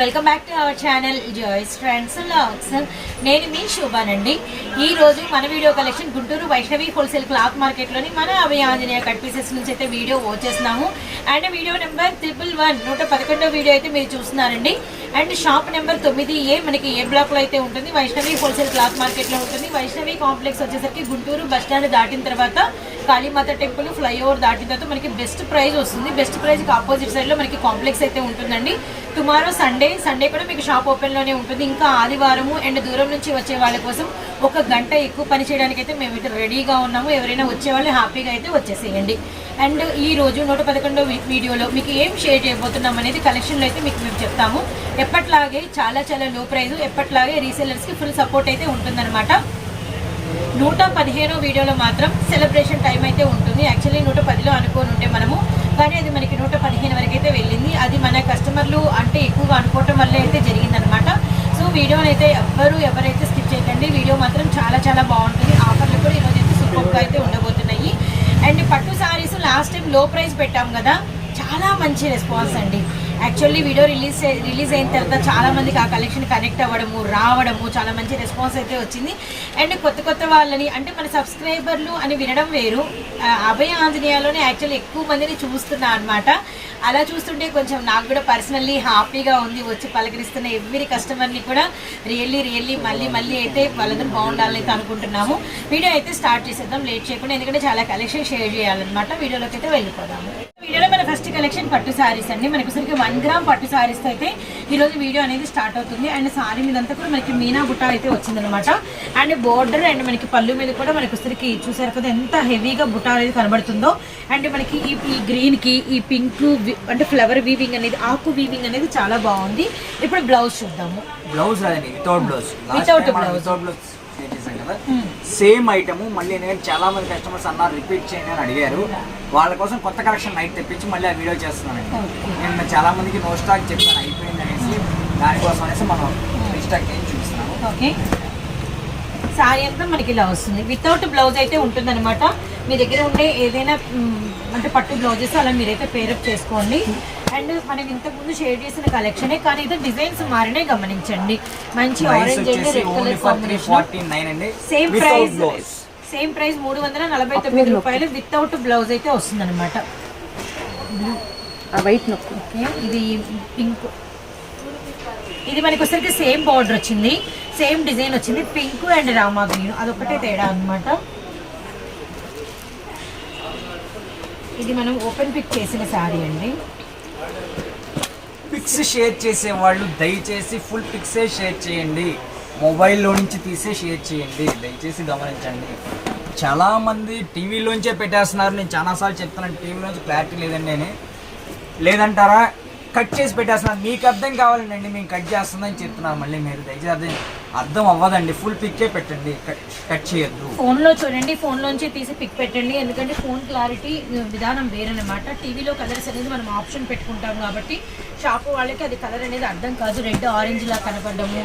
Welcome back to our channel Joyce friends లాక్స్ నేను మీ శోభానండి. ఈ రోజు మన video collection Guntur Vaishnavi wholesale cloth మార్కెట్లోని మన అభయ ఆంజనేయ కట్ పీసెస్ నుంచి అయితే video వచ్చేస్తున్నాము and video number triple one నూట పదకొండో వీడియో అయితే మీరు చూస్తున్నారండి. అండ్ షాప్ నెంబర్ తొమ్మిది ఏ మనకి ఏ బ్లాక్లో అయితే ఉంటుంది వైష్ణవి హోల్సేల్ క్లాత్ మార్కెట్లో ఉంటుంది. వైష్ణవి కాంప్లెక్స్ వచ్చేసరికి గుంటూరు బస్ స్టాండ్ దాటిన తర్వాత కాళీమాత టెంపుల్ ఫ్లైఓవర్ దాటిన తర్వాత మనకి బెస్ట్ ప్రైజ్ వస్తుంది. బెస్ట్ ప్రైజ్కి ఆపోజిట్ సైడ్లో మనకి కాంప్లెక్స్ అయితే ఉంటుందండి. టుమారో సండే సండే కూడా మీకు షాప్ ఓపెన్లోనే ఉంటుంది. ఇంకా ఆదివారము అండ్ దూరం నుంచి వచ్చే వాళ్ళ కోసం ఒక గంట ఎక్కువ పని చేయడానికి అయితే మేము అయితే రెడీగా ఉన్నాము. ఎవరైనా వచ్చే వాళ్ళు హ్యాపీగా అయితే వచ్చేసేయండి. అండ్ ఈ రోజు నూట పదకొండో వీడియోలో మీకు ఏం షేర్ చేయబోతున్నాం అనేది కలెక్షన్లో అయితే మీకు మేము చెప్తాము. ఎప్పట్లాగే చాలా చాలా లో ప్రైజ్ ఎప్పట్లాగే రీసెలర్స్కి ఫుల్ సపోర్ట్ అయితే ఉంటుందన్నమాట. నూట పదిహేనో వీడియోలో మాత్రం సెలబ్రేషన్ టైం అయితే ఉంటుంది. యాక్చువల్లీ నూట పదిలో అనుకోని ఉంటే మనము కానీ అది మనకి నూట పదిహేను వరకు అయితే వెళ్ళింది. అది మన కస్టమర్లు అంటే ఎక్కువగా అనుకోవటం వల్ల అయితే జరిగిందనమాట సో వీడియోని అయితే ఎవ్వరు ఎవరైతే స్కిప్ చేయకండి. వీడియో మాత్రం చాలా చాలా బాగుంటుంది. ఆఫర్లు కూడా ఈరోజు అయితే సూపర్గా అయితే ఉండబోతున్నాయి. అండ్ పట్టు సారీస్ లాస్ట్ టైం లో ప్రైస్ పెట్టాం కదా. చాలా మంచి రెస్పాన్స్ అండి. యాక్చువల్లీ వీడియో రిలీజ్ రిలీజ్ అయిన తర్వాత చాలా మందికి ఆ కలెక్షన్ కనెక్ట్ అవ్వడము రావడము చాలా మంచి రెస్పాన్స్ అయితే వచ్చింది. అండ్ కొత్త కొత్త వాళ్ళని అంటే మన సబ్స్క్రైబర్లు అని వినడం వేరు. అభయ ఆంజనేయాలోనే యాక్చువల్లీ ఎక్కువ మందిని చూస్తున్నా అనమాట అలా చూస్తుంటే కొంచెం నాకు కూడా పర్సనల్లీ హ్యాపీగా ఉంది వచ్చి పలకరిస్తున్న ఎవ్రీ కస్టమర్ని కూడా రియల్లీ రియల్లీ మళ్ళీ మళ్ళీ అయితే వాళ్ళందరూ బాగుండాలని అయితే అనుకుంటున్నాము. వీడియో అయితే స్టార్ట్ చేసేద్దాం లేట్ చేయకుండా ఎందుకంటే చాలా కలెక్షన్ షేర్ చేయాలన్నమాట. వీడియోలోకి అయితే వెళ్ళిపోదాము. మన ఫస్ట్ కలెక్షన్ పట్టు సారీస్ అండి. మనకు సరికి వన్ గ్రామ్ పట్టు సారీస్ అయితే ఈ రోజు వీడియో అనేది స్టార్ట్ అవుతుంది. అండ్ సారీ మీద అంతా కూడా మనకి మీనా బుట్ట అయితే వచ్చిందనమాట అండ్ బోర్డర్ అండ్ మనకి పళ్ళు మీద కూడా మనకు సరికి చూసారు కదా ఎంత హెవీగా బుట్ట అనేది కనబడుతుందో. అండ్ మనకి ఈ ఈ గ్రీన్కి ఈ పింక్ అంటే ఫ్లవర్ వీవింగ్ అనేది ఆకు వీవింగ్ అనేది చాలా బాగుంది. ఇప్పుడు బ్లౌజ్ చూద్దాము. Blouse without blouse. Without blouse కదా? సేమ్ ఐటమ్ మళ్ళీ నేను చాలా మంది కస్టమర్స్ అన్నారు రిపీట్ చేయండి అని అడిగారు. వాళ్ళ కోసం కొత్త కలెక్షన్ నైట్ తెప్పించి మళ్ళీ ఆ వీడియో చేస్తున్నానండి. నేను చాలా మందికి నో స్టాక్ చెప్పాను అయిపోయింది అనేసి దానికోసం అనేసి మనం రీస్టాక్ చేసి చూపిస్తున్నాము. ఓకే సారీ అంతా మనకి ఇలా వస్తుంది. వితౌట్ బ్లౌజ్ అయితే ఉంటుందన్నమాట. మీ దగ్గర ఉండే ఏదైనా అంటే పట్టు బ్లౌజెస్ అలా మీరైతే పేరప్ చేసుకోండి. అండ్ మనం ఇంతకుముందు షేర్ చేసిన కలెక్షనే కానీ ఇది డిజైన్స్ మారినే గమనించండి. మంచి orange and red colour combination same price same price మూడు వందల నలభై తొమ్మిది రూపాయలు వితౌట్ బ్లౌజ్ అయితే వస్తుంది అనమాట వైట్ ఓకే ఇది పింక్ ఇది మనకి వచ్చరికి సేమ్ బార్డర్ వచ్చింది. సేమ్ డిజైన్ వచ్చింది. పింక్ అండ్ రామా గ్రీన్ అదొకటే తేడా అన్నమాట. ఇది మనం ఓపెన్ పిక్ చేసిన శారీ అండి. పిక్స్ షేర్ చేసే వాళ్ళు దయచేసి ఫుల్ పిక్సే షేర్ చేయండి. మొబైల్లో నుంచి తీసే షేర్ చేయండి. దయచేసి గమనించండి. చాలామంది టీవీలోంచే పెట్టేస్తున్నారు. నేను చాలాసార్లు చెప్తున్నాను టీవీలోంచి క్లారిటీ లేదండి నేను లేదంటారా? కట్ చేసి పెట్టేస్తున్నారు మీకు అర్థం కావాలండి మేము కట్ చేస్తుందని చెప్తున్నారు మళ్ళీ మీరు దయచేసి అర్థం అర్థం అవ్వదండి. ఫుల్ పిక్కే పెట్టండి. కట్ కట్ చేయొద్దు. ఫోన్లో చూడండి. ఫోన్ లోంచి తీసి పిక్ పెట్టండి. ఎందుకంటే ఫోన్ క్లారిటీ విధానం వేరనమాట టీవీలో కలర్స్ అనేది మనం ఆప్షన్ పెట్టుకుంటాం కాబట్టి షాప్ వాళ్ళకి అది కలర్ అనేది అర్థం కాదు. రెడ్ ఆరెంజ్ లా కనపడము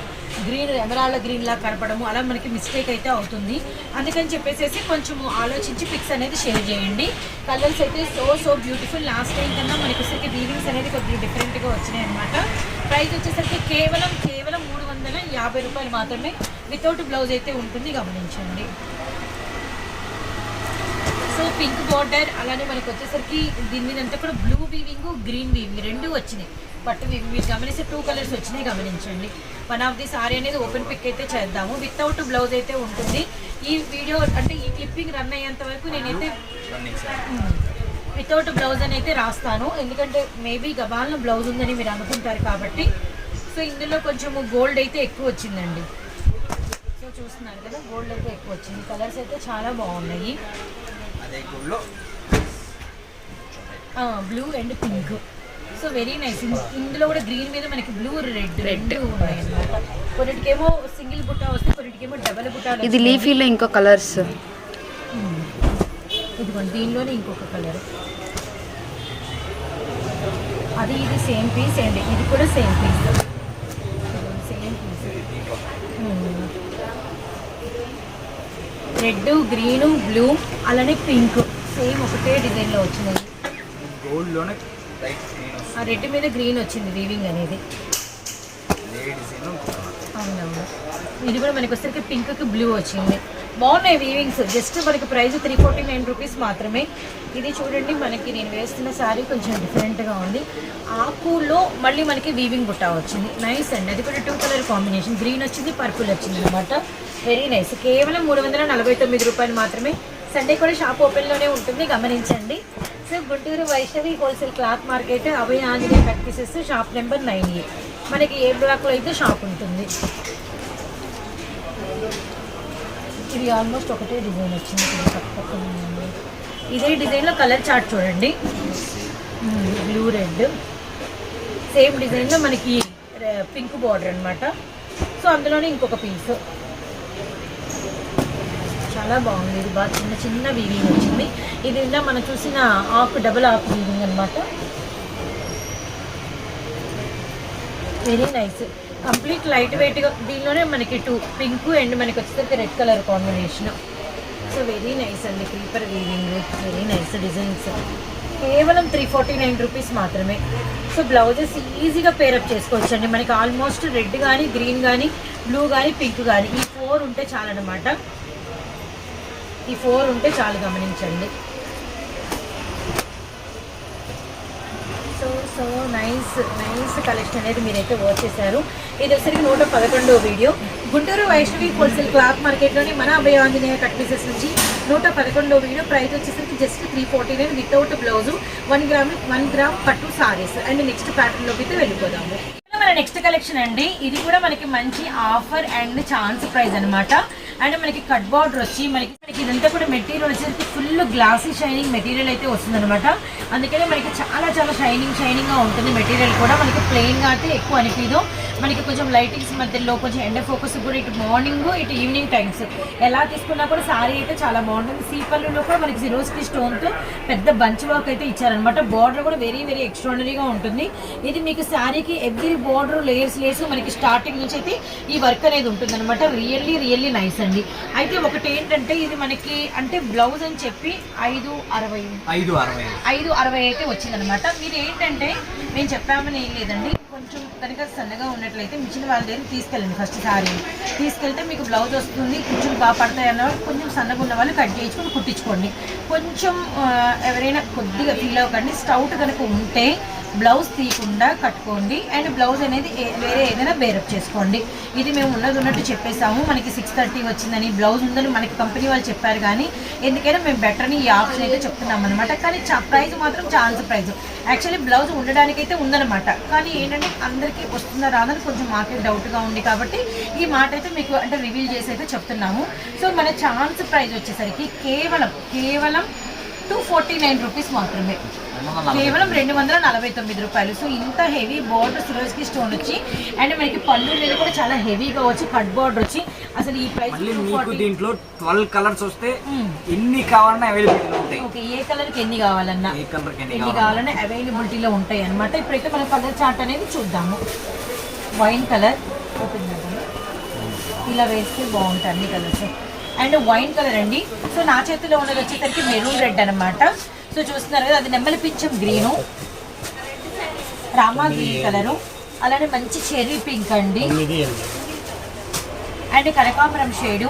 గ్రీన్ ఎమరాళ్ళ గ్రీన్ లా కనపడము. అలా మనకి మిస్టేక్ అయితే అవుతుంది. అందుకని చెప్పేసి కొంచెం ఆలోచించి పిక్స్ అనేది షేర్ చేయండి. కలర్స్ అయితే so so beautiful last time కన్నా మనకి వచ్చేసరికి వీవింగ్స్ అనేది కొద్దిగా డిఫరెంట్గా వచ్చినాయి అనమాట ప్రైస్ వచ్చేసరికి కేవలం కేవలం మూడు వందల యాభై రూపాయలు మాత్రమే వితౌట్ బ్లౌజ్ అయితే ఉంటుంది. గమనించండి. సో పింక్ బార్డర్ అలానే మనకు వచ్చేసరికి దీని మీద అంతా కూడా బ్లూ వీవింగ్ గ్రీన్ వీవింగ్ రెండు వచ్చినాయి. పట్టు వీవింగ్ మీరు గమనిస్తే టూ కలర్స్ వచ్చినాయి గమనించండి. వన్ ఆఫ్ ది సారీ అనేది ఓపెన్ పిక్ అయితే చేద్దాము. వితౌట్ బ్లౌజ్ అయితే ఉంటుంది. ఈ వీడియో అంటే ఈ క్లిప్పింగ్ రన్ అయ్యేంత వరకు నేనైతే వితౌట్ బ్లౌజ్ అని అయితే రాస్తాను. ఎందుకంటే మేబీ గబాల్న బ్లౌజ్ ఉందని మీరు అనుకుంటారు కాబట్టి. సో ఇందులో కొంచెము గోల్డ్ అయితే ఎక్కువ వచ్చిందండి. సో చూస్తున్నారు కదా గోల్డ్ అయితే ఎక్కువ వచ్చింది. కలర్స్ అయితే చాలా బాగున్నాయి. Blue and pink so very nice ఇందులో కూడా గ్రీన్ మీద మనకి బ్లూ రెడ్ రెడ్ కొన్నిటికేమో సింగిల్ బుట్ట వస్తే కొన్నిటికేమో డబల్ బుట్టాలు ఇది లీఫీలో ఇంకో కలర్స్ ఉమ్. ఇదిగోండి దీనిలోనే ఇంకొక కలర్ అది ఇది సేమ్ పీస్ అండి ఇది కూడా same piece same piece red green blue అలానే పింక్ సేమ్ ఒకటే డిజైన్లో వచ్చినాయి. గోల్డ్లోనే ఆ రెడ్ మీద గ్రీన్ వచ్చింది వీవింగ్ అనేది. అవునవును. ఇది కూడా మనకి వచ్చేసరికి పింక్కి బ్లూ వచ్చింది. బాగున్నాయి వీవింగ్స్. జస్ట్ మనకి price three forty nine rupees మాత్రమే. ఇది చూడండి మనకి నేను వేస్తున్న శారీ కొంచెం డిఫరెంట్గా ఉంది. ఆకులో మళ్ళీ మనకి వీవింగ్ బుట్ట వచ్చింది. నైస్ అండి. అది కూడా టూ కలర్ కాంబినేషన్ గ్రీన్ వచ్చింది పర్పుల్ వచ్చింది అనమాట వెరీ నైస్ కేవలం మూడు వందల నలభై తొమ్మిది రూపాయలు మాత్రమే. సండే కూడా షాప్ ఓపెన్లోనే ఉంటుంది. గమనించండి. So Guntur Vaishnavi wholesale cloth market Abhaya Anjaneya practices shop number nine A. మనకి ఏ బ్లాక్లో అయితే షాప్ ఉంటుంది. ఇది ఆల్మోస్ట్ ఒకటే డిజైన్ వచ్చింది. ఇదే డిజైన్లో కలర్ చార్ట్ చూడండి. బ్లూ రెడ్ సేమ్ డిజైన్లో మనకి పింక్ బార్డర్ అన్నమాట. సో అందులోనే ఇంకొక పీస్ చాలా బాగుంది. ఇది బాగా చిన్న చిన్న వీవింగ్ వచ్చింది. ఇది ఇలా మనం చూసిన ఆఫ్ డబుల్ ఆఫ్ వీవింగ్ అనమాట వెరీ నైస్ కంప్లీట్ లైట్ వెయిట్గా దీనిలోనే మనకి టూ పింక్ అండ్ మనకి వచ్చేసరికి red colour combination so very nice అండి. Creeper weaving very nice designs కేవలం త్రీ ఫార్టీ నైన్ రూపీస్ మాత్రమే సో బ్లౌజెస్ ఈజీగా పేరప్ చేసుకోవచ్చు అండి మనకి ఆల్మోస్ట్ రెడ్ కానీ గ్రీన్ కానీ బ్లూ కానీ పింక్ కానీ ఈ ఫోర్ ఉంటే చాలన్నమాట. ఈ ఫోర్ ఉంటే చాలు గమనించండి. So so nice nice collection అనేది మీరైతే వాచ్ చేశారు. ఇది వచ్చరికి నూట పదకొండో video Guntur Vaishnavi wholesale cloth మార్కెట్లోని మన అభయ ఆంజనేయ కట్ పీసెస్ నుంచి నూట పదకొండో వీడియో ప్రైస్ వచ్చేసరికి just three forty nine without blouse one gram one gram పట్టు సారీస్ అండ్ నెక్స్ట్ ప్యాటర్న్లోకి అయితే వెళ్ళిపోదాము. మన నెక్స్ట్ కలెక్షన్ అండి. ఇది కూడా మనకి మంచి ఆఫర్ అండ్ ఛాన్స్ ప్రైస్ అన్నమాట. అండ్ మనకి కట్ బార్డర్ వచ్చి మనకి మనకి ఇదంతా కూడా మెటీరియల్ వచ్చేసరికి ఫుల్ గ్లాసీ షైనింగ్ మెటీరియల్ అయితే వస్తుంది అనమాట అందుకనే మనకి చాలా చాలా షైనింగ్ షైనింగ్గా ఉంటుంది మెటీరియల్ కూడా. మనకి ప్లెయిన్గా అయితే ఎక్కువ అనిపించదు మనకి కొంచెం లైటింగ్స్ మధ్యలో కొంచెం ఎండ ఫోకస్ కూడా ఇటు మార్నింగ్ ఇటు ఈవినింగ్ టైమ్స్ ఎలా తీసుకున్నా కూడా సారీ అయితే చాలా బాగుంటుంది. సీపల్లులో కూడా మనకి సిరోస్కి స్టోన్తో పెద్ద బంచ్ వర్క్ అయితే ఇచ్చారనమాట బార్డర్ కూడా వెరీ వెరీ ఎక్స్ట్రాడనరీగా ఉంటుంది. ఇది మీకు శారీకి ఎవ్రీ బార్డర్ లేయర్స్ లేయర్స్ మనకి స్టార్టింగ్ నుంచి అయితే ఈ వర్క్ అనేది ఉంటుంది రియల్లీ రియల్లీ నైస్ అండి. అయితే ఒకటి ఏంటంటే ఇది మనకి అంటే బ్లౌజ్ అని చెప్పి ఐదు అరవై ఐదు అరవై ఐదు. అరవై అయితే వచ్చిందనమాట మీరు ఏంటంటే మేము చెప్పామని ఏం లేదండి. కొంచెం కనుక సన్నగా ఉన్నట్లయితే మిషన్ వాళ్ళ దగ్గర తీసుకెళ్ళండి ఫస్ట్ సారీ తీసుకెళ్తే మీకు బ్లౌజ్ వస్తుంది కొంచెం బాగా పడతాయి అన్నవాళ్ళు కొంచెం సన్నగా ఉన్న వాళ్ళు కట్ చేయించుకొని కుట్టించుకోండి. కొంచెం ఎవరైనా కొద్దిగా ఫీల్ అవ్వకండి స్టౌట్ కనుక ఉంటే బ్లౌజ్ తీయకుండా కట్టుకోండి. అండ్ బ్లౌజ్ అనేది వేరే ఏదైనా బేరప్ చేసుకోండి. ఇది మేము ఉన్నది ఉన్నట్టు చెప్పేసాము మనకి సిక్స్ థర్టీ వచ్చిందని బ్లౌజ్ ఉందని మనకి కంపెనీ వాళ్ళు చెప్పారు కానీ ఎందుకైనా మేము బెటర్ అని ఈ ఆప్షన్ అయితే చెప్తున్నాం అనమాట కానీ ప్రైస్ మాత్రం ఛాన్స్ ప్రైస్ యాక్చువల్లీ బ్లౌజ్ ఉండడానికైతే ఉందనమాట ఉందన్నమాట. కానీ ఏంటంటే అందరికీ వస్తుందా రాదని కొంచెం మాకే డౌట్గా ఉంది కాబట్టి ఈ మాట అయితే మీకు అంటే రివీల్ చేసి అయితే చెప్తున్నాము. సో మన ఛాన్స్ ప్రైజ్ వచ్చేసరికి కేవలం కేవలం టూ ఫార్టీ నైన్ రూపీస్ మాత్రమే. కేవలం రెండు వందల నలభై తొమ్మిది రూపాయలు. సో ఇంత హెవీ బార్డర్ సిరోజ్కి స్టోన్ వచ్చి అండ్ మనకి పళ్ళు మీద కూడా చాలా హెవీగా వచ్చి కట్ బార్డర్ వచ్చి అసలు ఈ ప్రైస్ మీకు దీంట్లో ట్వెల్వ్ కలర్స్ వస్తే ఎన్ని కావాలన్నా అవైలబిలిటీ ఉంటాయి. ఓకే ఏ కలర్కి ఎన్ని కావాలన్నా ఏ కలర్కి ఎన్ని ఎన్ని కావాలి కావాలన్నా అవైలబిలిటీలో ఉంటాయి అన్నమాట. ఇప్పుడైతే మనం కలర్ చార్ట్ అనేది చూద్దాము. వైన్ కలర్ ఓపెన్ ఇలా వేస్తే బాగుంటాయి అన్ని కలర్స్ అండ్ వైన్ కలర్ అండి. సో నా చేతిలో ఉన్నది వచ్చేసరికి మెరూన్ రెడ్ అన్నమాట. సో చూస్తున్నారు కదా అది నెమ్మలి పింఛం గ్రీను. Rama green colour. అలానే మంచి చెర్రీ పింక్ అండి. అండ్. కనకాంబరం shade.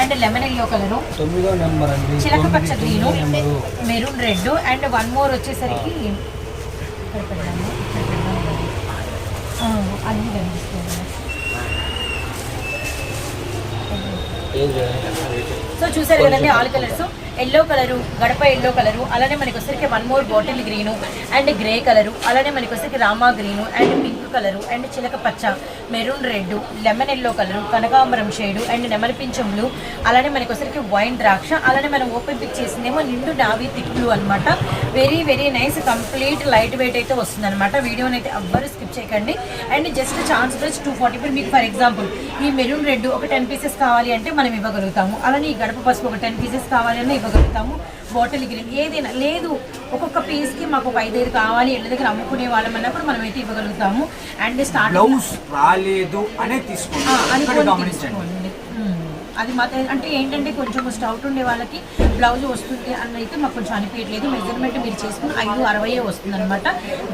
And lemon yellow colour. చిలక పచ్చ green. Maroon red. And one more వచ్చేసరికి అన్నీ కనిపిస్తుంది సో చూసారు కదండి ఆల్ కలర్స్. ఎల్లో కలరు గడప ఎల్లో కలరు అలానే మనకి వచ్చరికి one more bottle green and grey colour అలానే మనకి వచ్చరికి Rama green and pink colour and చిలక పచ్చ maroon red lemon yellow colour కనకాంబరం షేడు అండ్ నెమలి పింఛం బ్లూ అలానే మనకి వచ్చరికి వైన్ ద్రాక్ష అలానే మనం ఓపెన్ పిక్ చేసిందేమో నిండు నావి తిక్కులు అనమాట very very nice complete light weight అయితే వస్తుంది అనమాట వీడియోని అయితే ఎవ్వరు స్కిప్ చేయకండి. అండ్ జస్ట్ ఛాన్స్ వచ్చి టూ ఫార్టీ ఇప్పుడు మీకు ఫర్ ఎగ్జాంపుల్ ఈ మెరూన్ రెడ్ ఒక టెన్ పీసెస్ కావాలి అంటే మనం ఇవ్వగలుగుతాము. అలానే ఈ గడప పసుపు ఒక టెన్ పీసెస్ కావాలి అన్నా ఇవ్వగలుగుతాము. బాటిల్ గ్రీన్ ఏదైనా లేదు. ఒక్కొక్క పీస్కి మాకు ఒక ఐదైదు కావాలి ఇళ్ళ దగ్గర అమ్ముకునే వాళ్ళం అన్నప్పుడు మనం అయితే ఇవ్వగలుగుతాము. అండ్ స్టార్టింగ్ బ్లౌజ్ రాలేదు అనే తీసుకోండి అనుకోని ఇక్కడ గమనించండి తీసుకోండి. మ్మ్. అది మాత్రం అంటే ఏంటంటే కొంచెం స్టౌట్ ఉండే వాళ్ళకి బ్లౌజ్ వస్తుంది అని అయితే మాకు కొంచెం అనిపించట్లేదు మెజర్మెంట్ మీరు చేసుకుని ఐదు అరవై వస్తుంది అనమాట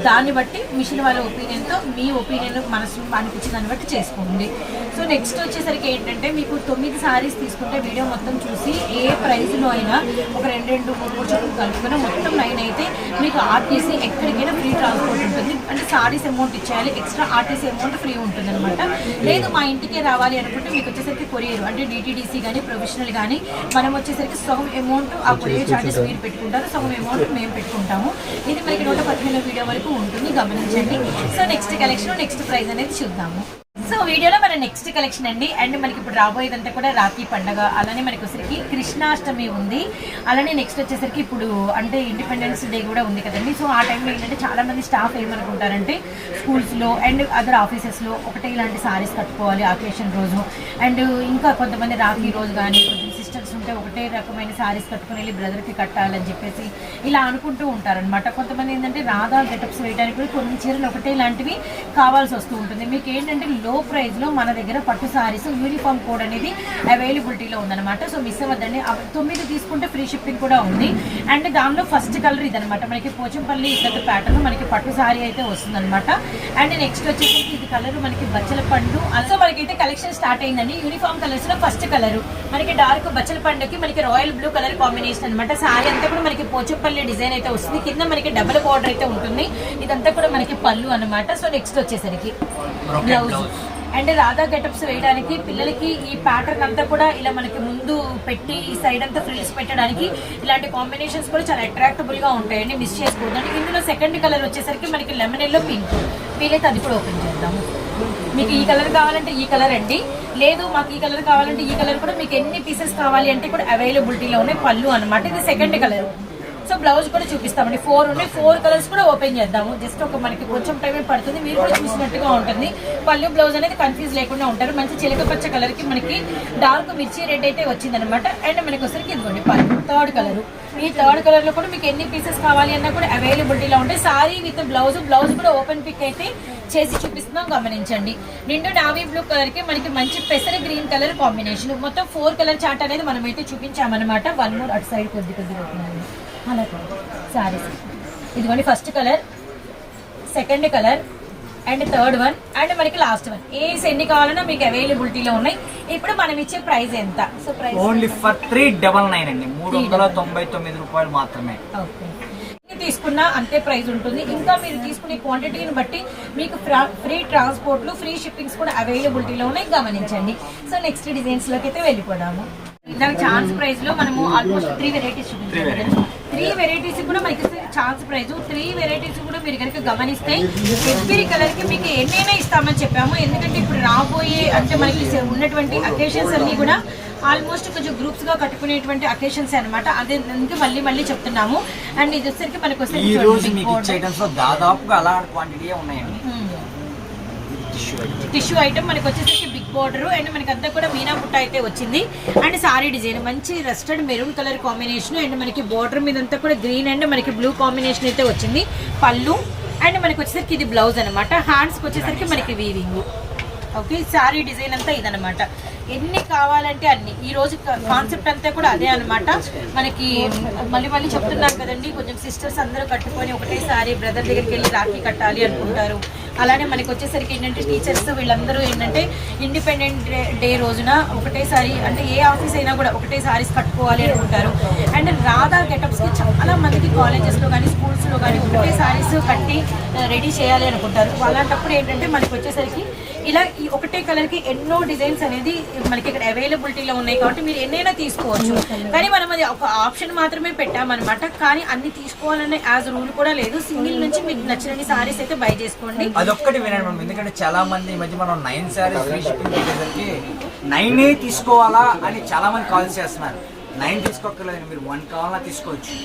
దాన్ని బట్టి మిషన్ వాళ్ళ ఒపీనియన్తో మీ ఒపీనియన్ మనసు అనిపించిన దాన్ని బట్టి చేసుకోండి. సో నెక్స్ట్ వచ్చేసరికి ఏంటంటే మీకు తొమ్మిది సారీస్ తీసుకుంటే వీడియో మొత్తం చూసి ఏ ప్రైస్లో అయినా ఒక రెండు రెండు మూడు మూడు చుట్టూ కలుపుకుని మొత్తం నైన్ అయితే మీకు ఆర్టీసీ ఎక్కడికైనా ఫ్రీ ట్రాన్స్పోర్ట్ ఉంటుంది. అంటే సారీస్ అమౌంట్ ఇచ్చేయాలి. ఎక్స్ట్రా ఆర్టీసీ అమౌంట్ ఫ్రీ ఉంటుంది అనమాట లేదు మా ఇంటికే రావాలి అనుకుంటే మీకు వచ్చేసరికి కొరియర్ అంటే డీటెయిల్ డిటీడీసీ కానీ ప్రొఫెషనల్ కానీ మనం వచ్చేసరికి సగం అమౌంట్ ఆ కొరియర్ చార్జెస్ మీరు పెట్టుకుంటారు. సగం అమౌంట్ మేము పెట్టుకుంటాము. ఇది మనకి నూట పదిహేను వీడియో వరకు ఉంటుంది. గమనించండి. So next collection next price అనేది చూద్దాము. సో వీడియోలో మన నెక్స్ట్ కలెక్షన్ అండి. అండ్ మనకి ఇప్పుడు రాబోయేదంతా కూడా రాఖీ పండగ అలానే మనకి వచ్చేసరికి కృష్ణాష్టమి ఉంది. అలానే నెక్స్ట్ వచ్చేసరికి ఇప్పుడు అంటే ఇండిపెండెన్స్ డే కూడా ఉంది కదండి. సో ఆ టైంలో ఏంటంటే చాలా మంది స్టాఫ్ ఏమనుకుంటారంటే స్కూల్స్లో అండ్ అదర్ ఆఫీసెస్లో ఒకటే ఇలాంటి సారీస్ కట్టుకోవాలి ఆకేషన్ రోజు. అండ్ ఇంకా కొంతమంది రాఖీ రోజు కానీ కొంచెం సిస్టర్స్ ఒకటే రకమైన సారీస్ కట్టుకుని వెళ్ళి బ్రదర్కి కట్టాలని చెప్పేసి ఇలా అనుకుంటూ ఉంటారనమాట కొంతమంది ఏంటంటే రాధా గెటప్స్ వేయడానికి కూడా కొన్ని చీరలు ఒకటే లాంటివి కావాల్సి వస్తూ ఉంటుంది. మీకు ఏంటంటే లో ప్రైస్లో మన దగ్గర పట్టు సారీస్ యూనిఫామ్ కోడ్ అనేది అవైలబిలిటీలో ఉందన్నమాట. సో మిస్ అవ్వద్దండి. తొమ్మిది తీసుకుంటే ఫ్రీ షిప్పింగ్ కూడా ఉంది. అండ్ దానిలో ఫస్ట్ కలర్ ఇదనమాట మనకి పోచంపల్లి ఇద్దరు ప్యాటర్న్ మనకి పట్టు సారీ అయితే వస్తుందన్నమాట. అండ్ నెక్స్ట్ వచ్చేసి ఇది కలర్ మనకి బచ్చల పండు సో మనకైతే కలెక్షన్ స్టార్ట్ అయిందండి. యూనిఫామ్ కలర్స్లో ఫస్ట్ కలర్ మనకి డార్క్ బచ్చల పండు పండుకి మనకి రాయల్ బ్లూ కలర్ కాంబినేషన్ అనమాట సారీ అంతా కూడా మనకి పోచంపల్లి డిజైన్ అయితే వస్తుంది. కింద మనకి డబుల్ బార్డర్ అయితే ఉంటుంది. ఇదంతా కూడా మనకి పళ్ళు అన్నమాట. సో నెక్స్ట్ వచ్చేసరికి బ్లౌజ్. అండ్ రాధా గెటప్స్ వేయడానికి పిల్లలకి ఈ ప్యాటర్న్ అంతా కూడా ఇలా మనకి ముందు పెట్టి ఈ సైడ్ అంతా ఫ్రిల్స్ పెట్టడానికి ఇలాంటి కాంబినేషన్స్ కూడా చాలా అట్రాక్టబుల్గా ఉంటాయండి. మిస్ చేసుకోవద్దండి. ఇందులో సెకండ్ కలర్ వచ్చేసరికి మనకి లెమన్ ఎల్లో పింక్ వీలైతే అది కూడా ఓపెన్ చేద్దాము మీకు ఈ కలర్ కావాలంటే ఈ కలర్ అండి. లేదు మాకు ఈ కలర్ కావాలంటే ఈ కలర్ కూడా మీకు ఎన్ని పీసెస్ కావాలి అంటే కూడా అవైలబిలిటీలో ఉన్నాయి పళ్ళు అనమాట ఇది సెకండ్ కలర్ సో బ్లౌజ్ కూడా చూపిస్తామండి. ఫోర్ ఉన్నాయి. ఫోర్ కలర్స్ కూడా ఓపెన్ చేద్దాము. జస్ట్ ఒక మనకి కొంచెం టైం పడుతుంది. మీరు కూడా చూసినట్టుగా ఉంటుంది. పళ్ళు బ్లౌజ్ అనేది కన్ఫ్యూజ్ లేకుండా ఉంటారు. మంచి చిలక పచ్చ కలర్కి మనకి డార్క్ మిర్చి రెడ్ అయితే వచ్చిందనమాట అండ్ మనకి వచ్చరికి ఇదిగోండి పళ్ళు థర్డ్ కలర్ ఈ థర్డ్ కలర్లో కూడా మీకు ఎన్ని పీసెస్ కావాలి అన్నా కూడా అవైలబిలిటీలో ఉంటాయి. సారీ విత్ బ్లౌజ్ బ్లౌజ్ కూడా ఓపెన్ పిక్ అయితే చేసి చూపిస్తున్నాం. గమనించండి. నిండు నావీ బ్లూ కలర్కి మనకి మంచి పెసర గ్రీన్ కలర్ కాంబినేషన్ మొత్తం ఫోర్ కలర్ చార్ట్ అనేది మనం అయితే చూపించామన్నమాట. వన్ మోర్ అటు సైడ్ కొద్ది కొద్దిగా. అవుతున్నాయి. అలా సారీస్ ఇదిగోండి first colour second colour and third one and మనకి లాస్ట్ వన్ ఏ ఎన్ని కావాలన్నా మీకు అవైలబిలిటీలో ఉన్నాయి. ఇప్పుడు మనం ఇచ్చే ప్రైస్ ఎంత? So price only for three double nine అండి. మూడు వందల తొంభై తొమ్మిది రూపాయలు మాత్రమే. ఓకే తీసుకున్నా అంతే ప్రైస్ ఉంటుంది. ఇంకా మీరు తీసుకునే క్వాంటిటీని బట్టి మీకు ఫ్రీ ట్రాన్స్పోర్ట్లు ఫ్రీ షిప్పింగ్స్ కూడా అవైలబిలిటీలో ఉన్నాయి గమనించండి. సో నెక్స్ట్ డిజైన్స్లోకి అయితే వెళ్ళిపోదాము. ఛాన్స్ ప్రైస్లో మనము ఆల్మోస్ట్ త్రీ వెరైటీస్ చూపించాము త్రీ వెరైటీస్ కూడా మనకి ఛాన్స్ ప్రైస్ త్రీ వెరైటీస్ కూడా మీరు కనుక గమనిస్తే ఎవ్రీ కలర్కి మీకు ఎన్నైనా ఇస్తామని చెప్పాము. ఎందుకంటే ఇప్పుడు రాబోయే అంటే మనకి ఉన్నటువంటి అకేషన్స్ అన్ని కూడా ఆల్మోస్ట్ కొంచెం గ్రూప్స్గా కట్టుకునేటువంటి అకేషన్స్ అన్నమాట. అదే అందుకే మళ్ళీ మళ్ళీ చెప్తున్నాము. అండ్ ఇది వచ్చేసరికి మనకు వచ్చేసరికి దాదాపుగా అలాంటి క్వాంటిటీ ఉన్నాయండి. టిష్యూ టిష్యూ ఐటమ్ మనకి వచ్చేసరికి బిగ్ బార్డర్ అండ్ మనకి అంతా కూడా మీనా బుట్ట అయితే వచ్చింది. అండ్ సారీ డిజైన్ మంచి rusted maroon colour combination and మనకి బార్డర్ మీద అంతా కూడా గ్రీన్ అండ్ మనకి బ్లూ కాంబినేషన్ అయితే వచ్చింది. పళ్ళు అండ్ మనకి వచ్చేసరికి ఇది బ్లౌజ్ అనమాట హ్యాండ్స్కి వచ్చేసరికి మనకి వీవింగ్ ఓకే సారీ డిజైన్ అంతా ఇదనమాట ఎన్ని కావాలంటే అన్ని. ఈ రోజు కాన్సెప్ట్ అంతా కూడా అదే అన్నమాట. మనకి మళ్ళీ మళ్ళీ చెప్తున్నాను కదండి కొంచెం సిస్టర్స్ అందరూ కట్టుకొని ఒకటేసారి బ్రదర్ దగ్గరికి వెళ్ళి రాఖీ కట్టాలి అనుకుంటారు. అలానే మనకి వచ్చేసరికి ఏంటంటే టీచర్స్ వీళ్ళందరూ ఏంటంటే ఇండిపెండెంట్ డే డే రోజున ఒకటేసారి అంటే ఏ ఆఫీస్ అయినా కూడా ఒకటే సారీస్ కట్టుకోవాలి అనుకుంటారు అండ్ రాధా గెటప్స్కి చాలా మందికి కాలేజెస్లో కానీ స్కూల్స్లో కానీ ఒకటే సారీస్ కట్టి uh, రెడీ చేయాలి అనుకుంటారు. అలాంటప్పుడు ఏంటంటే మనకి వచ్చేసరికి ఇలా ఈ ఒకటే కలర్కి ఎన్నో డిజైన్స్ అనేది మనకి ఇక్కడ అవైలబిలిటీలో ఉన్నాయి కాబట్టి మీరు ఎన్నైనా తీసుకోవచ్చు. కానీ మనం అది ఒక ఆప్షన్ మాత్రమే పెట్టామన్నమాట. కానీ అన్ని తీసుకోవాలనే యాజ్ రూల్ కూడా లేదు. సింగిల్ నుంచి మీకు నచ్చిన సారీస్ అయితే బై చేసుకోండి. అదొక్కటి వినండి మేడం ఎందుకంటే చాలా మంది ఈ మధ్య మనం నైన్ శారీస్ ఫ్రీ షిప్పింగ్ పెట్టేసరికి నైనే తీసుకోవాలా అని చాలా మంది కాల్ చేస్తున్నారు. నైన్ తీసుకోక్కర్లేదు మీరు వన్ కావాలా తీసుకోవచ్చు.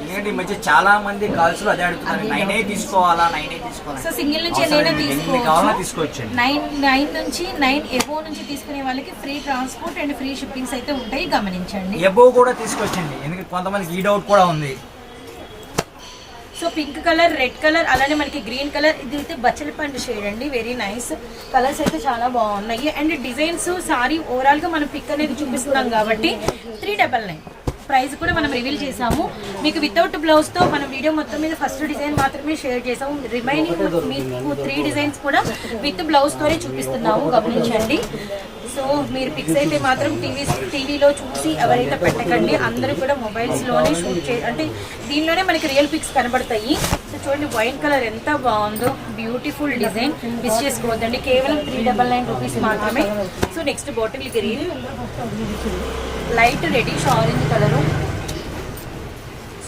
ఎందుకంటే ఈ మధ్య చాలా మంది కాల్స్లో అదే అడుగుతున్నారు నైనే తీసుకోవాలా? నైనే తీసుకోవాలా? సో సింగిల్ నుంచి అవసరం లేదు. ఎన్ని తీసుకోవచ్చు. నైన్ నైన్ నుంచి నైన్ ఎబో నుంచి తీసుకునే వాళ్ళకి free transport and free shippings అయితే ఉంటాయి గమనించండి. ఎబో కూడా తీసుకోవచ్చండి ఎందుకంటే కొంతమందికి ఈ డౌట్ కూడా ఉంది. So pink colour red colour అలానే మనకి గ్రీన్ కలర్ ఇది అయితే బచ్చల పండు షేడ్ అండి. వెరీ నైస్ కలర్స్ అయితే చాలా బాగున్నాయి. అండ్ డిజైన్స్ సారీ ఓవరాల్గా మనం పిక్ అనేది చూపిస్తున్నాం కాబట్టి త్రీ డబల్ నైన్ ప్రైస్ కూడా మనం రివీల్ చేసాము మీకు వితౌట్ బ్లౌజ్తో మనం వీడియో మొత్తం మీద ఫస్ట్ డిజైన్ మాత్రమే షేర్ చేసాము రిమైనింగ్ మీకు త్రీ డిజైన్స్ కూడా విత్ బ్లౌజ్తోనే చూపిస్తున్నాము. గమనించండి. సో మీరు పిక్స్ అయితే మాత్రం టీవీ టీవీలో చూసి ఎవరైతే పెట్టకండి అందరూ కూడా మొబైల్స్లోనే షూట్ చే అంటే దీనిలోనే మనకి రియల్ పిక్స్ కనబడతాయి. సో చూడండి వైట్ కలర్ ఎంత బాగుందో బ్యూటిఫుల్ డిజైన్ మిస్ చేసుకోవద్దండి. కేవలం త్రీ డబల్ నైన్ రూపీస్ మాత్రమే. So next bottle green light reddish orange colour.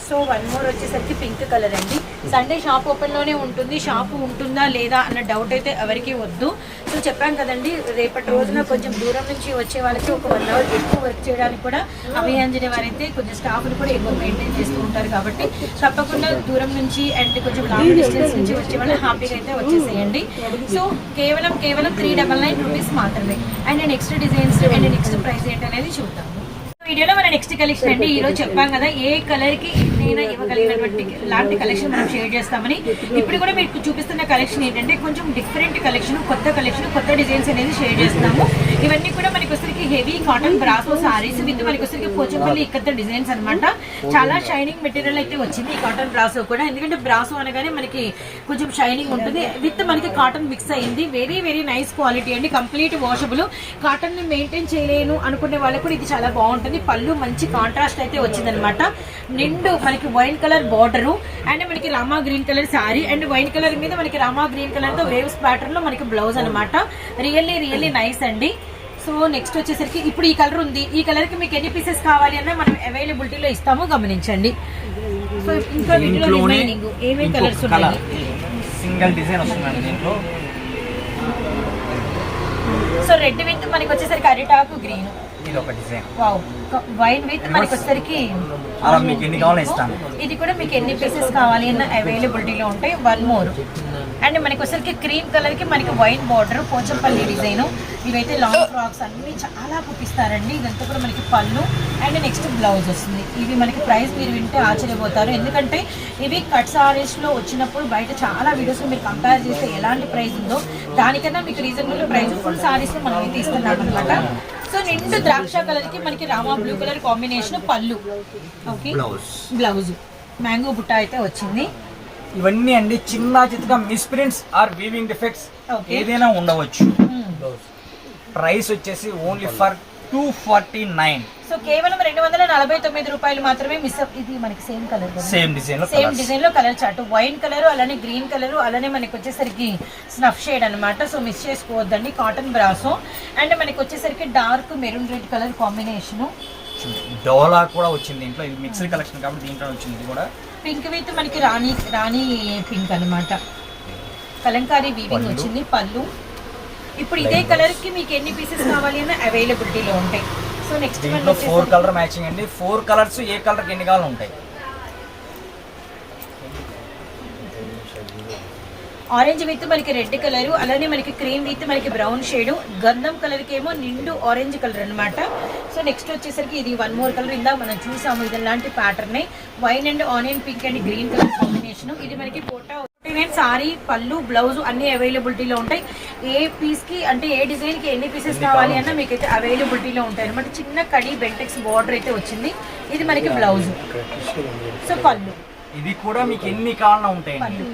So one more వచ్చేసరికి పింక్ కలర్ అండి. సండే షాప్ ఓపెన్లోనే ఉంటుంది. షాప్ ఉంటుందా లేదా అన్న డౌట్ అయితే ఎవరికి వద్దు. సో చెప్పాం కదండి రేపటి రోజున కొంచెం దూరం నుంచి వచ్చే వాళ్ళకి ఒక వన్ అవర్ ఎక్కువ వర్క్ చేయడానికి కూడా అభయాంజనే వారైతే కొంచెం స్టాఫ్ని కూడా ఎక్కువ మెయింటైన్ చేస్తూ ఉంటారు కాబట్టి తప్పకుండా దూరం నుంచి అండ్ కొంచెం లాంగ్ డిస్టెన్స్ నుంచి వచ్చే వాళ్ళు హ్యాపీగా అయితే వచ్చేసేయండి. సో కేవలం కేవలం త్రీ డబల్ నైన్ రూపీస్ మాత్రమే. And next designs and next price ఏంటనేది చూద్దాం. వీడియోలో మన నెక్స్ట్ కలెక్షన్ అండి. ఈ రోజు చెప్పాం కదా ఏ కలర్కి ఎన్నైనా ఇవ్వగలిగినటువంటి లాంటి కలెక్షన్ మనం షేర్ చేస్తామని. ఇప్పుడు కూడా మీకు చూపిస్తున్న కలెక్షన్ ఏంటంటే కొంచెం డిఫరెంట్ కలెక్షన్ కొత్త కలెక్షన్ కొత్త డిజైన్స్ అనేది షేర్ చేస్తాము. ఇవన్నీ కూడా మనకి వచ్చరికి heavy cotton brasso saris with మనకి వచ్చరికి పోచంపల్లి ఇక్కడ డిజైన్స్ అనమాట చాలా షైనింగ్ మెటీరియల్ అయితే వచ్చింది ఈ కాటన్ బ్రాసో కూడా. ఎందుకంటే బ్రాసో అనగానే మనకి కొంచెం షైనింగ్ ఉంటుంది. విత్ మనకి కాటన్ మిక్స్ అయింది. వెరీ వెరీ నైస్ క్వాలిటీ అండి. Complete washable. కాటన్ని మెయింటైన్ చేయలేను అనుకునే వాళ్ళకి కూడా ఇది చాలా బాగుంటుంది. పళ్ళు మంచి కాంట్రాస్ట్ అయితే వచ్చిందనమాట నిండు మనకి వైన్ కలర్ బార్డర్. అండ్ మనకి Rama green colour sari and wine colour మీద మనకి రామా గ్రీన్ కలర్తో వేవ్స్ ప్యాటర్న్లో మనకి బ్లౌజ్ అనమాట రియల్లీ రియల్లీ నైస్ అండి. సో నెక్స్ట్ వచ్చేసరికి ఇప్పుడు ఈ కలర్ ఉంది. ఈ కలర్కి మీకు ఎన్ని పీసెస్ కావాలి అన్నా మనం అవైలబిలిటీలో ఇస్తాము. గమనించండి. సో ఇంకా వీటిలో ఏమేమి కలర్స్ ఉన్నాయి? సింగిల్ డిజైన్ వస్తుందండి దీంట్లో. సో రెడ్ విత్ మనకి వచ్చేసరికి అరిటాకు గ్రీన్ ఇది ఒక డిజైన్. వావ్ వైన్ విత్ మనకి వచ్చేసరికి అలా మీకు ఎన్ని కావాలో ఇస్తాను. ఇది కూడా మీకు ఎన్ని పీసెస్ కావాలి అన్న అవైలబిలిటీలో ఉంటాయి. వన్ మోర్ అండ్ మనకి వచ్చరికి క్రీమ్ కలర్కి మనకి వైన్ బార్డర్ పోచంపల్లి డిజైన్ ఇవైతే లాంగ్ ఫ్రాక్స్ అన్ని చాలా కుట్టిస్తారండి. ఇదంతా కూడా మనకి పళ్ళు అండ్ నెక్స్ట్ బ్లౌజ్ వస్తుంది. ఇవి మనకి ప్రైస్ మీరు వింటే ఆశ్చర్యపోతారు. ఎందుకంటే ఇవి కట్ సారీస్లో వచ్చినప్పుడు బయట చాలా వీడియోస్ మీరు కంపేర్ చేస్తే ఎలాంటి ప్రైస్ ఉందో దానికన్నా మీకు రీజనబుల్ ప్రైస్ ఫుల్ సారీస్ మనం అయితే ఇస్తున్నాం అనమాట సో నిండు ద్రాక్ష కలర్కి మనకి రామా బ్లూ కలర్ కాంబినేషన్ పళ్ళు. ఓకే బ్లౌజ్ బ్లౌజ్ మ్యాంగో బుట్ట అయితే వచ్చింది. ఇవన్నీ అండి చిన్న చిత్తగా మిస్ప్రింట్స్ ఆర్ వీవింగ్ డిఫెక్ట్స్. ఏదైనా ఉండవచ్చు. మ్మ్. ప్రైస్ వచ్చేసి only for two forty nine so కేవలం రెండు వందల నలభై తొమ్మిది రూపాయలు మాత్రమే మిస్ ఇది మనకి same colour same design same. డిజైన్లో కలర్ చార్ట్ వైన్ కలర్ అలానే గ్రీన్ కలర్ అలానే మనకి వచ్చేసరికి స్నఫ్ షేడ్ అన్నమాట. సో మిస్ చేసుకోవద్దండి కాటన్ బ్రాసో అండ్ మనకి వచ్చేసరికి dark maroon red colour combination డోలా కూడా వచ్చింది దీంట్లో. ఇది మిక్స్డ్ కలెక్షన్ కాబట్టి దీంట్లో వచ్చింది ఇది కూడా. పింక్ విత్ మనకి రాణి రాణి పింక్ అన్నమాట. కలంకారీ వీవింగ్. వచ్చింది పళ్ళు. ఇప్పుడు ఇదే కలర్కి మీకు ఎన్ని పీసెస్ కావాలి అన్న అవైలబిలిటీలో ఉంటాయి. So next four colour matching అండి. ఫోర్ కలర్స్ ఏ కలర్ ఎన్ని కావాలి ఉంటాయి. ఆరెంజ్ విత్ మనకి రెడ్ కలర్ అలానే మనకి క్రీమ్ విత్ మనకి బ్రౌన్ షేడ్. గంధం కలర్కి ఏమో నిండు ఆరెంజ్ కలర్ అన్నమాట. సో నెక్స్ట్ వచ్చేసరికి ఇది వన్ మోర్ కలర్. ఇందా మనం చూసాము ఇది లాంటి pattern wine and onion pink and green colour combination ఇది మనకి ఫోటో సారీ పళ్ళు బ్లౌజ్ అన్ని అవైలబిలిటీలో ఉంటాయి. ఏ పీస్కి అంటే ఏ డిజైన్కి ఎన్ని పీసెస్ కావాలి అన్న మీకు అయితే అవైలబిలిటీలో ఉంటాయి అనమాట చిన్న కడి బెంటెక్స్ బార్డర్ అయితే వచ్చింది. ఇది మనకి బ్లౌజ్ సో పళ్ళు. ఇది కూడా మీకు ఎన్ని కావాలన్నా పళ్ళు.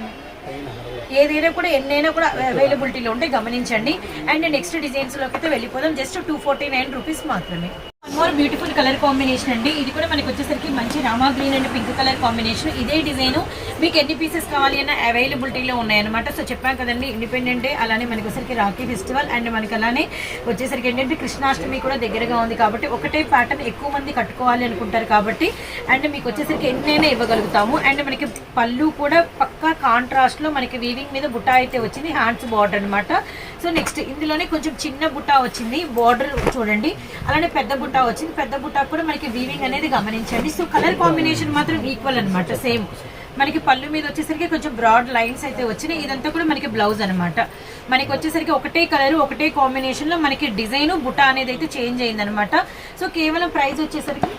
ఏదైనా కూడా ఎన్నైనా కూడా అవైలబిలిటీలో ఉంటాయి గమనించండి. అండ్ నెక్స్ట్ డిజైన్స్లోకి అయితే వెళ్ళిపోదాం. Just two forty nine rupees మాత్రమే. మోర్ బ్యూటిఫుల్ కలర్ కాంబినేషన్ అండి. ఇది కూడా మనకి వచ్చేసరికి మంచి Rama green and pink colour combination. ఇదే డిజైన్. మీకు ఎన్ని పీసెస్ కావాలి అన్న అవైలబిలిటీలో ఉన్నాయన్నమాట. సో చెప్పాను కదండి ఇండిపెండెంట్ డే అలానే మనకి వచ్చేసరికి రాఖీ ఫెస్టివల్ అండ్ మనకి అలానే వచ్చేసరికి ఏంటంటే కృష్ణాష్టమి కూడా దగ్గరగా ఉంది కాబట్టి ఒకటే ప్యాటర్న్ ఎక్కువ మంది కట్టుకోవాలి అనుకుంటారు కాబట్టి అండ్ మీకు వచ్చేసరికి ఎన్నైనా ఇవ్వగలుగుతాము. అండ్ మనకి పళ్ళు కూడా పక్కా కాంట్రాస్ట్లో మనకి వీవింగ్ మీద బుట్ట అయితే వచ్చింది హ్యాండ్స్ బార్డర్ అన్నమాట. సో నెక్స్ట్ ఇందులోనే కొంచెం చిన్న బుట్ట వచ్చింది బార్డర్ చూడండి. అలానే పెద్ద బుట్ట వచ్చింది. పెద్ద బుట్ట కూడా మనకి వీవింగ్ అనేది గమనించండి. సో కలర్ కాంబినేషన్ మాత్రం ఈక్వల్ అనమాట సేమ్ మనకి పళ్ళు మీద వచ్చేసరికి కొంచెం బ్రాడ్ లైన్స్ అయితే వచ్చినాయి. ఇదంతా కూడా మనకి బ్లౌజ్ అనమాట మనకి వచ్చేసరికి ఒకటే కలర్ ఒకటే కాంబినేషన్లో మనకి డిజైన్ బుట్ట అనేది అయితే చేంజ్ అయింది అనమాట సో కేవలం ప్రైస్ వచ్చేసరికి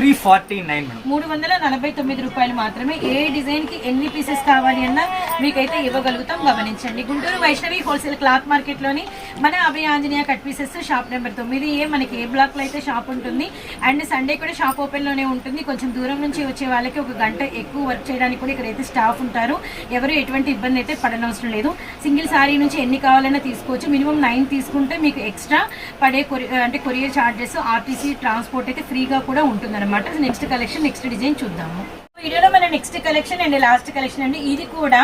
త్రీ ఫార్టీ నైన్ మేడం. మూడు వందల నలభై తొమ్మిది రూపాయలు మాత్రమే ఏ డిజైన్కి ఎన్ని పీసెస్ కావాలి అన్నా మీకైతే ఇవ్వగలుగుతాం. గమనించండి. గుంటూరు వైష్ణవి హోల్సేల్ క్లాత్ మార్కెట్లోని మన Abhaya Anjaneya cut pieces shop number తొమ్మిది ఏ మనకి ఏ బ్లాక్లో అయితే షాప్ ఉంటుంది. అండ్ సండే కూడా షాప్ ఓపెన్లోనే ఉంటుంది. కొంచెం దూరం నుంచి వచ్చే వాళ్ళకి ఒక గంట ఎక్కువ వర్క్ చేయడానికి కూడా ఇక్కడైతే స్టాఫ్ ఉంటారు. ఎవరు ఎటువంటి ఇబ్బంది అయితే పడనవసరం లేదు. సింగిల్ సారీ నుంచి ఎన్ని కావాలన్నా తీసుకోవచ్చు. మినిమం నైన్ తీసుకుంటే మీకు ఎక్స్ట్రా పడే కొరి అంటే కొరియర్ చార్జెస్ ఆర్టీసీ ట్రాన్స్పోర్ట్ అయితే ఫ్రీగా కూడా ఉంటుందన్నమాట. నెక్స్ట్ కలెక్షన్ నెక్స్ట్ డిజైన్ చూద్దాము. వీడియోలో మన next collection and last collection అండి. ఇది కూడా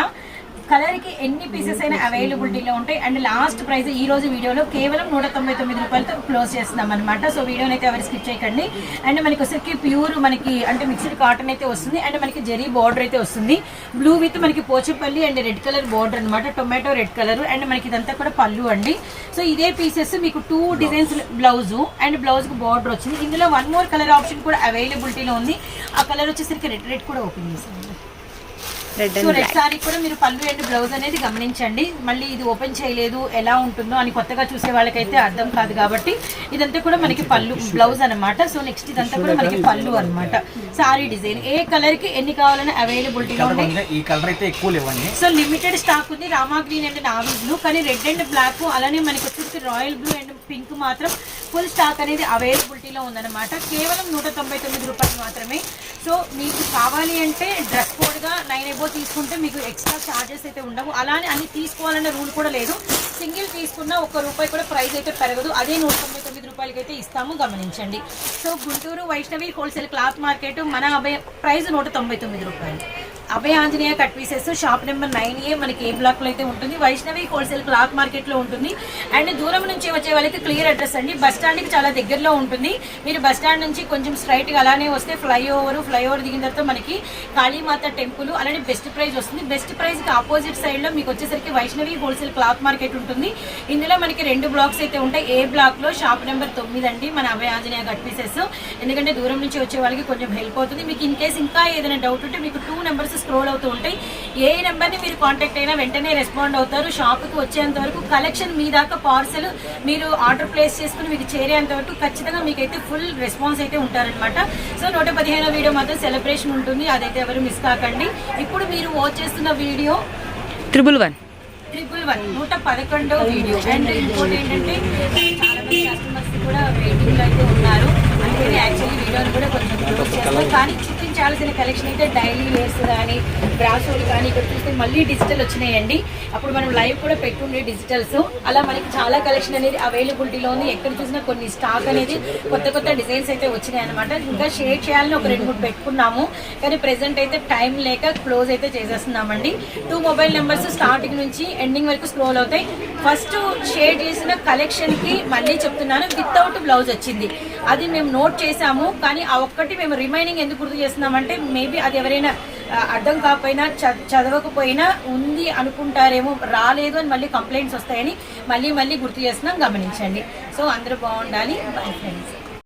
కలర్కి ఎన్ని పీసెస్ అయినా అవైలబిలిటీలో ఉంటాయి. అండ్ లాస్ట్ ప్రైస్ ఈ రోజు వీడియోలో కేవలం నూట తొంభై తొమ్మిది రూపాయలతో క్లోజ్ చేస్తున్నాం అనమాట సో వీడియోని అయితే ఎవరు స్కిప్ చేయకండి. అండ్ మనకి వచ్చరికి ప్యూర్ మనకి అంటే మిక్స్డ్ కాటన్ అయితే వస్తుంది. అండ్ మనకి జరీ బార్డర్ అయితే వస్తుంది. బ్లూ విత్ మనకి Pochampally and red colour border అనమాట టొమాటో రెడ్ కలర్ అండ్ మనకి ఇదంతా కూడా పళ్ళు అండి. సో ఇదే పీసెస్ మీకు టూ డిజైన్స్ బ్లౌజ్ అండ్ బ్లౌజ్కి బార్డర్ వచ్చింది. ఇందులో వన్ మోర్ కలర్ ఆప్షన్ కూడా అవైలబిలిటీలో ఉంది. ఆ కలర్ వచ్చేసరికి రెడ్ రెడ్ కూడా ఓపెన్ చేసాం రెడ్ సో రెడ్ సారీ కూడా మీరు పళ్ళు అండ్ బ్లౌజ్ అనేది గమనించండి. మళ్ళీ ఇది ఓపెన్ చేయలేదు ఎలా ఉంటుందో అని కొత్తగా చూసే వాళ్ళకైతే అర్థం కాదు కాబట్టి ఇదంతా కూడా మనకి పళ్ళు బ్లౌజ్ అన్నమాట. సో నెక్స్ట్ ఇదంతా కూడా మనకి పళ్ళు అన్నమాట. సారీ డిజైన్ ఏ కలర్కి ఎన్ని కావాలని ఈ కలర్ అయితే ఎక్కువ లేవండి. సో లిమిటెడ్ స్టాక్ ఉంది. Rama green and navy blue కానీ రెడ్ అండ్ బ్లాక్ అలానే మనకి వచ్చేసి రాయల్ బ్లూ అండ్ పింక్ మాత్రం ఫుల్ స్టాక్ అనేది అవైలబిలిటీలో ఉందన్నమాట. కేవలం నూట తొంభై తొమ్మిది రూపాయలు మాత్రమే. సో మీకు కావాలి అంటే డ్రెస్ కోడ్గా నైన్ ఎబో తీసుకుంటే మీకు ఎక్స్ట్రా ఛార్జెస్ అయితే ఉండవు. అలానే అన్ని తీసుకోవాలన్న రూల్ కూడా లేదు. సింగిల్ తీసుకున్న ఒక్క రూపాయి కూడా ప్రైస్ అయితే పెరగదు. అదే నూట తొంభై తొమ్మిది రూపాయలకి అయితే ఇస్తాము. గమనించండి. So Guntur Vaishnavi wholesale cloth market మన ప్రైస్ నూట తొంభై తొమ్మిది రూపాయలు. Abhaya Anjaneya cut pieces shop number nine A మనకి ఏ బ్లాక్లో అయితే ఉంటుంది? వైష్ణవి హోల్సేల్ క్లాత్ మార్కెట్లో ఉంటుంది. అండ్ దూరం నుంచి వచ్చే వాళ్ళకి క్లియర్ అడ్రస్ అండి. బస్ స్టాండ్కి చాలా దగ్గరలో ఉంటుంది. మీరు బస్ స్టాండ్ నుంచి కొంచెం స్ట్రైట్గా అలానే వస్తే ఫ్లైఓవర్ ఫ్లైఓవర్ దిగిన తర్వాత మనకి కాళీమాత టెంపుల్ అలానే బెస్ట్ ప్రైజ్ వస్తుంది. బెస్ట్ ప్రైజ్కి ఆపోజిట్ సైడ్లో మీకు వచ్చేసరికి వైష్ణవి హోల్సేల్ క్లాత్ మార్కెట్ ఉంటుంది. ఇందులో మనకి రెండు బ్లాక్స్ అయితే ఉంటాయి. ఏ బ్లాక్లో? షాప్ నెంబర్ తొమ్మిది అండి. మన అభయ ఆంజనేయ కట్ పీసెస్ ఎందుకంటే దూరం నుంచి వచ్చే వాళ్ళకి కొంచెం హెల్ప్ అవుతుంది. మీకు ఇన్ కేసు ఇంకా ఏదైనా డౌట్ ఉంటే మీకు టూ నెంబర్స్ స్క్రోల్ అవుతూ ఉంటాయి. ఏ నెంబర్ని మీరు కాంటాక్ట్ అయినా వెంటనే రెస్పాండ్ అవుతారు. షాప్కి వచ్చేంత వరకు కలెక్షన్ మీ దాకా పార్సల్ మీరు ఆర్డర్ ప్లేస్ చేసుకుని మీకు చేరేంత వరకు ఖచ్చితంగా మీకైతే ఫుల్ రెస్పాన్స్ అయితే ఉంటారనమాట సో నూట పదిహేనో వీడియో మాత్రం సెలబ్రేషన్ ఉంటుంది. అదైతే ఎవరు మిస్ కాకండి. ఇప్పుడు మీరు వాచ్ చేస్తున్న video triple one triple one నూట పదకొండో వీడియో. అండ్ ఇంకోటి ఏంటంటే చాలా మంది కస్టమర్స్ కూడా వెయిటింగ్లో అయితే ఉన్నారు. అందుకని యాక్చువల్లీ వీడియోని కూడా కొంచెం కానీ చూపించాల్సిన కలెక్షన్ అయితే డైలీ వేర్స్ కానీ బ్రాసోలు కానీ ఇక్కడ చూస్తే మళ్ళీ డిజిటల్ వచ్చినాయండి. అప్పుడు మనం లైవ్ కూడా పెట్టుండే డిజిటల్స్ అలా మనకి చాలా కలెక్షన్ అనేది అవైలబిలిటీలో ఉంది ఎక్కడ చూసినా కొన్ని స్టాక్ అనేది కొత్త కొత్త డిజైన్స్ అయితే వచ్చినాయి అనమాట ఇంకా షేర్ చేయాలని ఒక రెండు మూడు పెట్టుకున్నాము. కానీ ప్రెసెంట్ అయితే టైం లేక క్లోజ్ అయితే చేసేస్తున్నామండి. టూ మొబైల్ నెంబర్స్ స్టార్టింగ్ నుంచి ఎండింగ్ వరకు స్క్రోల్ అవుతాయి. ఫస్ట్ షేర్ చేసిన కలెక్షన్కి మళ్ళీ చెప్తున్నాను వితౌట్ బ్లౌజ్ వచ్చింది. అది మేము నోట్ చేసాము కానీ ఆ ఒక్కటి మేము రిమైనింగ్ ఎందుకు గుర్తు అంటే మేబీ అది ఎవరైనా అర్థం కాకపోయినా చ- చదవకపోయినా ఉంది అనుకుంటారేమో రాలేదు అని మళ్ళీ కంప్లైంట్స్ వస్తాయని మళ్ళీ మళ్ళీ గుర్తు చేస్తున్నాం. గమనించండి. సో అందరూ బాగుండాలి. Bye friends